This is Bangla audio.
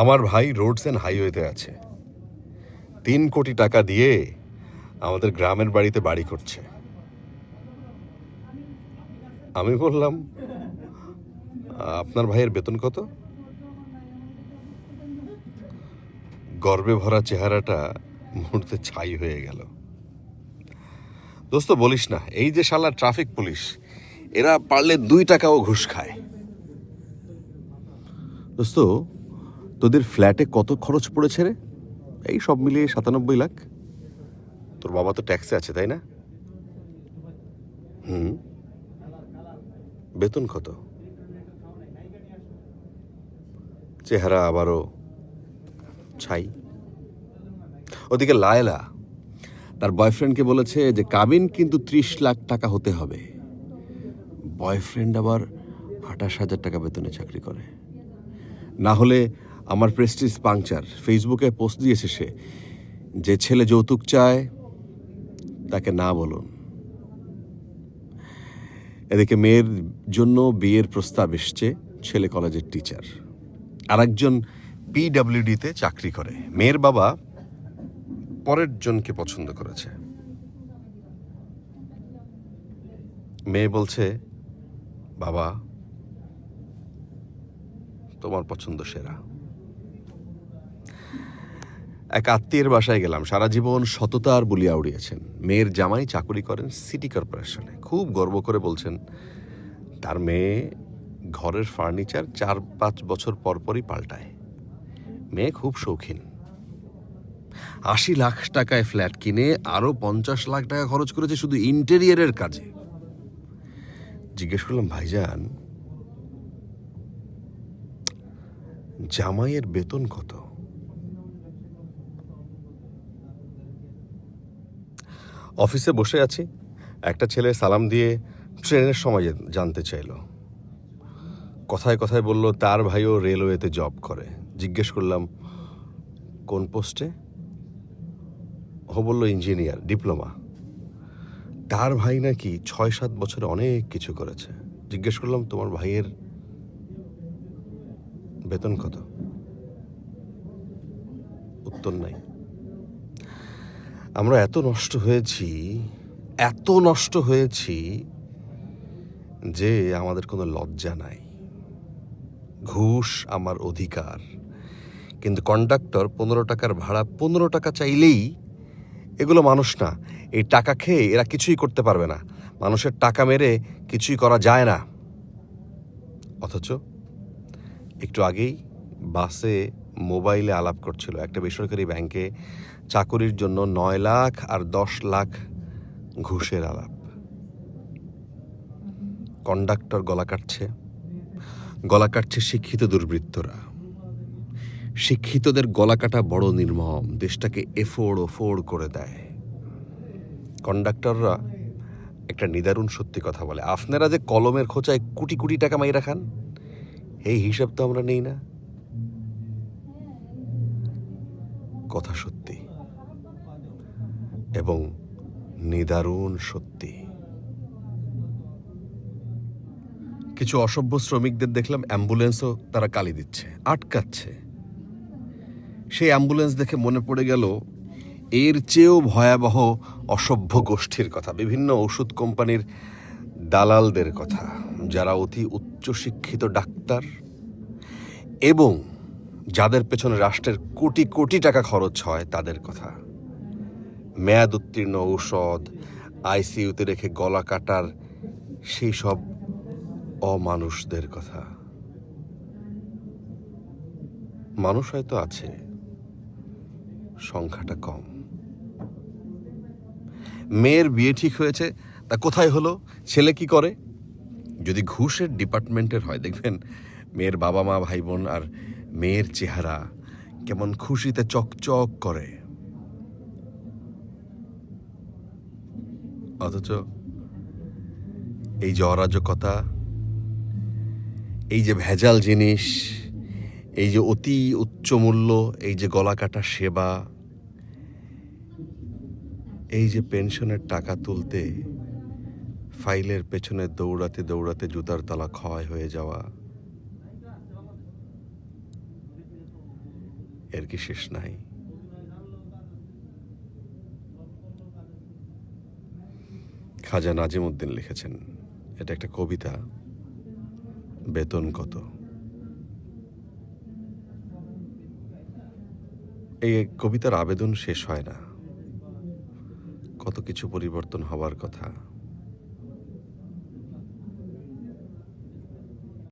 আমার ভাই রোডস অ্যান্ড হাইওয়েতে আছে। তিন কোটি টাকা দিয়ে আমাদের গ্রামের বাড়িতে বাড়ি করছে। আমি বললাম, আপনার ভাইয়ের বেতন কত? গর্বে ভরা চেহারাটা মুহূর্তে ছাই হয়ে গেল। দোস্ত, বলিস না, এই যে শালা ট্রাফিক পুলিশ, এরা পারলে দুই টাকাও ঘুষ খায়। দোস্ত তোদের ফ্ল্যাটে কত খরচ পড়েছে রে? এই সব মিলিয়ে সাতানব্বই লাখ। তোর বাবা তো ট্যাক্সে আছে, তাই না? হুম। বেতন কত? চেহারা আবারও ছাই। ওদিকে লায়লা, তার বয়ফ্রেন্ডকে বলেছে যে, কাবিন, কিন্তু ত্রিশ লাখ টাকা হতে হবে। বয়ফ্রেন্ড আবার আঠাশ হাজার টাকা বেতনে চাকরি করে। না হলে আমার প্রেস্টিজ পাংচার ফেসবুকে পোস্ট দিয়েছে সে। যে ছেলে যৌতুক চায়, তাকে না বলুন। এদিকে মেয়ের জন্য বিয়ের প্রস্তাব এসছে ছেলে কলেজের টিচার আরেকজন পিডাব্লিউডিতে চাকরি করে। মেয়ের বাবা পরের জনকে পছন্দ করেছে। মেয়ে বলছে, বাবা, তোমার পছন্দ সেরা। এক আত্মীয়ের বাসায় গেলাম। সারা জীবন সততার বলিয়া উড়িয়েছেন। মেয়ের জামাই চাকরি করেন সিটি কর্পোরেশনে। খুব গর্ব করে বলছেন, তার মেয়ে ঘরের ফার্নিচার চার পাঁচ বছর পরপরই পাল্টায়। মেয়ে খুব শৌখিন। আশি লাখ টাকায় ফ্ল্যাট কিনে আরও পঞ্চাশ লাখ টাকা খরচ করেছে শুধু ইন্টেরিয়ারের কাজে। জিজ্ঞেস করলাম, ভাইজান, জামাইয়ের বেতন কত? অফিসে বসে আছি। একটা ছেলে সালাম দিয়ে ট্রেনের সময় জানতে চাইলো। কথায় কথায় বলল, তার ভাইও রেলওয়েতে জব করে। জিজ্ঞেস করলাম, কোন পোস্টে? ও বলল, ইঞ্জিনিয়ার, ডিপ্লোমা। তার ভাই নাকি ছয় সাত বছরে অনেক কিছু করেছে। জিজ্ঞেস করলাম, তোমার ভাইয়ের বেতন কত? উত্তর নাই। আমরা এত নষ্ট হয়েছি, এত নষ্ট হয়েছি যে আমাদের কোনো লজ্জা নাই। ঘুষ আমার অধিকার। কিন্তু কন্ডাক্টর পনেরো টাকার ভাড়া পনেরো টাকা চাইলেই এগুলো মানুষ না। এই টাকা খেয়ে এরা কিছুই করতে পারবে না। মানুষের টাকা মেরে কিছুই করা যায় না। অথচ একটু আগেই বাসে মোবাইলে আলাপ করছিল একটা বেসরকারি ব্যাংকে চাকরির জন্য নয় লাখ আর দশ লাখ ঘুষের আলাপ। কন্ডাক্টর গলা কাটছে। গলা কাটছে শিক্ষিত দুর্বৃত্তরা। শিক্ষিতদের গলা কাটা বড় নির্মম, দেশটাকে এফোড় ওফোড় করে দেয়। কন্ডাক্টররা একটা নিদারুণ সত্যি কথা বলে, আপনারা যে কলমের খোঁচায় কোটি কোটি টাকা মাইরা রাখান এই হিসাব তো আমরা নেই না? কথা সত্যি। এবং নিদারুণ সত্যি। কিছু অসভ্য শ্রমিকদের দেখলাম অ্যাম্বুলেন্সও তারা কালি দিচ্ছে, আটকাচ্ছে। সেই অ্যাম্বুলেন্স দেখে মনে পড়ে গেল, এর চেয়েও ভয়াবহ অসভ্য গোষ্ঠীর কথা, বিভিন্ন ওষুধ কোম্পানির দালালদের কথা, যারা অতি উচ্চশিক্ষিত ডাক্তার এবং যাদের পেছনে রাষ্ট্রের কোটি কোটি টাকা খরচ হয় তাদের কথা। মেয়াদ উত্তীর্ণ ঔষধ, আইসিইউতে রেখে গলা কাটার সেই সব অমানুষদের কথা। মানুষ হয়তো আছে, সংখ্যাটা কম। মেয়ের বিয়ে ঠিক হয়েছে, তা কোথায় হলো? ছেলে কি করে? যদি ঘুষের ডিপার্টমেন্টের হয়, দেখবেন মেয়ের বাবা মা ভাই বোন আর মেয়ের চেহারা কেমন খুশিতে চকচক করে। অথচ এই যে অরাজকতা, এই যে ভেজাল জিনিস, এই যে অতি উচ্চ মূল্য, এই যে গলা কাটা সেবা, এই যে পেনশনের টাকা তুলতে, ফাইলের পেছনে দৌড়াতে দৌড়াতে জুতার তলা ক্ষয় হয়ে যাওয়া, এর কি শেষ নাই? খাজা নাজিম উদ্দিন লিখেছেন। এটা একটা কবিতা। বেতন কত? এই কবিতার আবেদন শেষ হয় না। কত কিছু পরিবর্তন হবার কথা।